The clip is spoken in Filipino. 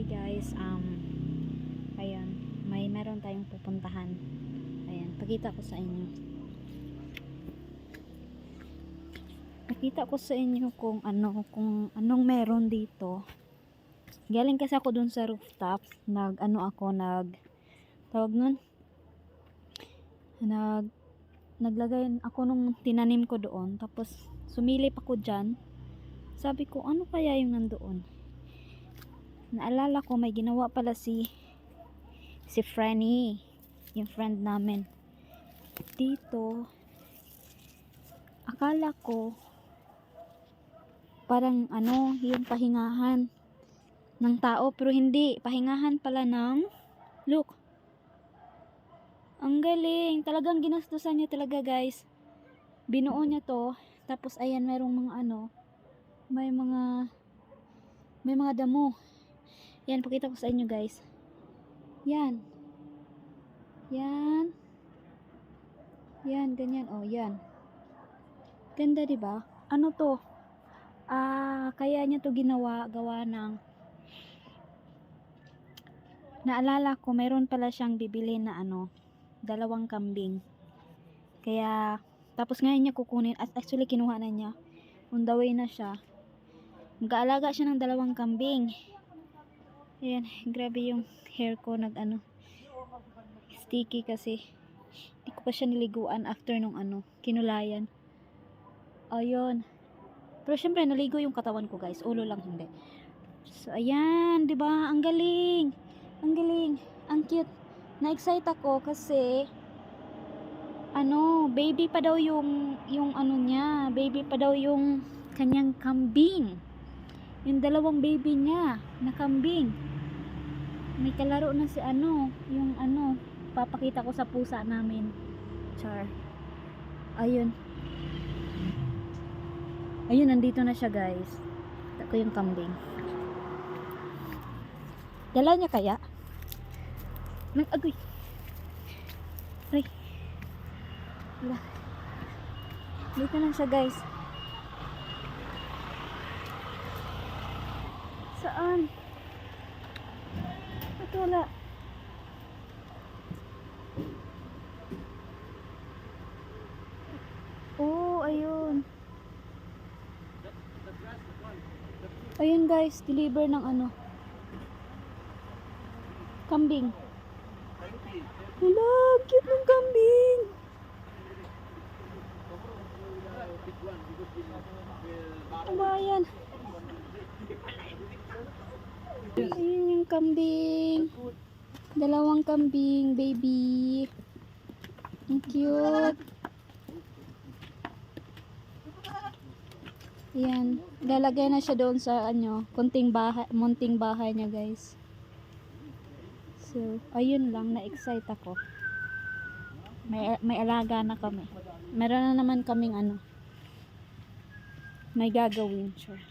Hi guys, um, ayun, may meron tayong pupuntahan. Ayan, pakita ko sa inyo. Pakita ko sa inyo kung ano, kung anong meron dito. Galing kasi ako dun sa rooftop, nag, ano ako, nag, tawag nun? Nag, naglagay ako nung tinanim ko doon, tapos sumilip ako dyan. Sabi ko, ano kaya yung nandoon? Naalala ko, may ginawa pala si si Franny, yung friend namin. Dito, akala ko, parang ano, yung pahingahan ng tao, pero hindi, pahingahan pala ng, look, ang galing, talagang ginastusan niya talaga guys. Binuo niya to, tapos ayan, merong mga ano, may mga, may mga damo. Yan, pakita ko sa inyo guys. Yan. Yan. Yan, ganyan. Oh, yan. Ganda, di ba? Ano to? Ah, kaya niya to ginawa, gawa ng Naalala ko, mayroon pala siyang bibili na ano, dalawang kambing. Kaya, tapos ngayon niya kukunin, at actually kinuha na niya. On the way na siya. Mag-aalaga siya ng dalawang kambing. Ayan, grabe yung hair ko nag ano, sticky kasi. Hindi ko pa siya niliguan after nung ano, kinulayan. Ayun. Pero syempre, naligo yung katawan ko guys. Ulo lang hindi. So, ayan, di ba Ang galing. Ang galing. Ang cute. Na-excite ako kasi ano, baby pa daw yung yung ano niya, baby pa daw yung kanyang kambing. Yung dalawang baby niya na kambing. May kalaro na si ano, yung ano, papakita ko sa pusa namin. Char. Ayun. Ayun, nandito na siya guys. Ito yung kambing. Dala niya kaya? Nag agoy. Ay. Wala. Dito na siya guys. Saan? Ba't wala? Oh, ayun. Ayun guys, deliver ng ano. Kambing. Hala, cute ng kambing. Kabayan. Ayun yung kambing. Dalawang kambing, baby. Ang cute. Yan. Lalagay na siya doon sa ano, kunting bahay, munting bahay niya, guys. So, ayun lang, na-excite ako. May, may alaga na kami. Meron na naman kaming ano, may gagawin. Sure.